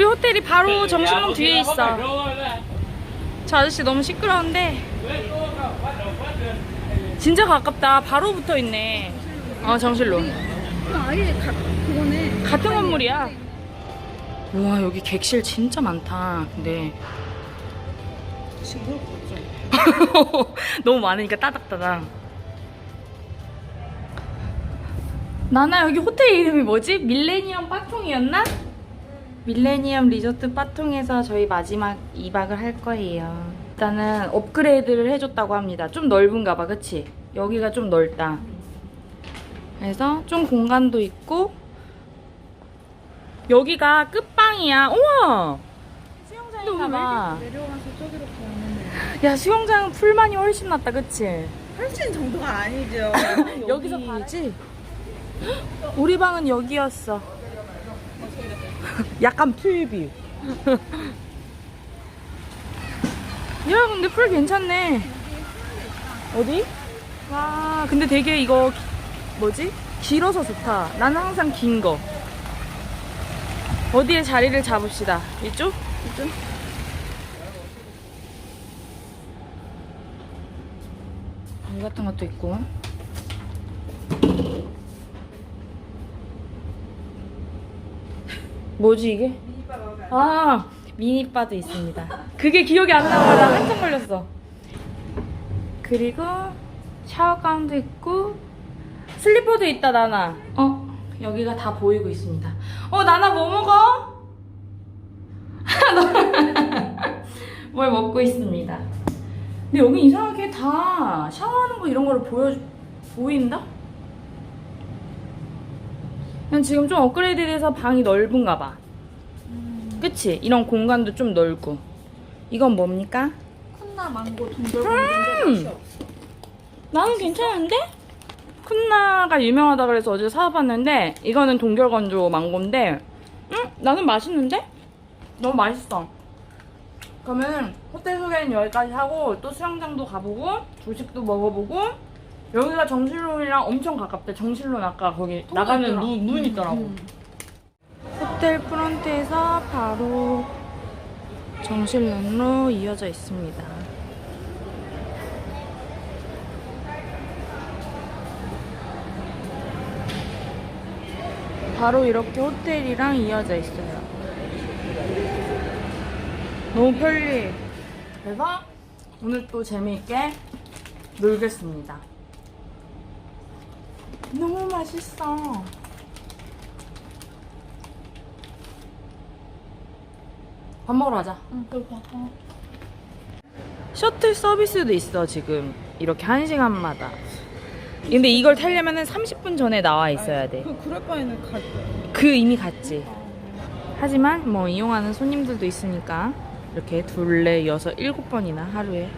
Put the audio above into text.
우리 호텔이 바로 정신동 뒤에 있어. 저 아저씨 너무 시끄러운데 진짜 가깝다. 바로 붙어 있네. 어 정실로. 그럼 아예 가, 그거네. 같은 건물이야. 우와 여기 객실 진짜 많다. 근데 너무 많으니까 따닥따닥. 나나 여기 호텔 이름이 뭐지? 밀레니엄 빠통이었나? 밀레니엄 리조트 빠통에서 저희 마지막 2박을 할 거예요. 일단은 업그레이드를 해줬다고 합니다. 좀 넓은가 봐, 그치? 여기가 좀 넓다. 그래서 좀 공간도 있고 여기가 끝방이야. 우와! 수영장인가 봐. 내려와서 저기로 가면 야, 수영장은 풀만이 훨씬 낫다, 그치? 훨씬 정도가 아니죠. 여기서 봐야지. 우리 방은 여기였어. 약간 풀뷰. 야, 근데 풀 괜찮네. 어디? 와, 근데 되게 이거 기- 뭐지? 길어서 좋다. 나는 항상 긴 거. 어디에 자리를 잡읍시다. 이쪽? 이쪽? 물 같은 것도 있고. 뭐지 이게? 아 미니바도 있습니다. 그게 기억이 안 나고 나 한참 걸렸어. 그리고 샤워 가운도 있고 슬리퍼도 있다 나나. 어 여기가 다 보이고 있습니다. 어 나나 뭐 먹어? 뭘 먹고 있습니다. 근데 여기 이상하게 다 샤워하는 거 이런 거를 보여 보인다? 그냥 지금 좀 업그레이드 돼서 방이 넓은가 봐. 그치? 이런 공간도 좀 넓고. 이건 뭡니까? 콘나 망고 동결 음! 나는 괜찮은데? 쿤나가 유명하다 그래서 어제 사와봤는데 이거는 동결건조 망고인데 응? 나는 맛있는데? 너무 맛있어 그러면 호텔 소개는 여기까지 하고 또 수영장도 가보고 조식도 먹어보고 여기가 정실론이랑 엄청 가깝대 정실론 아까 거기 나가는 있더라. 눈, 눈 있더라고 호텔 프런트에서 바로 정실론으로 이어져 있습니다 바로 이렇게 호텔이랑 이어져 있어요. 너무 편리. 그래서 오늘 또 재미있게 놀겠습니다. 너무 맛있어. 밥 먹으러 가자. 응, 배고파. 셔틀 서비스도 있어 지금 이렇게 한 시간마다. 근데 이걸 타려면 은 30분 전에 나와 있어야 돼. 그 그럴 바에는 가. 그 이미 갔지. 하지만 뭐 이용하는 손님들도 있으니까 이렇게 둘레 여섯 일곱 번이나 하루에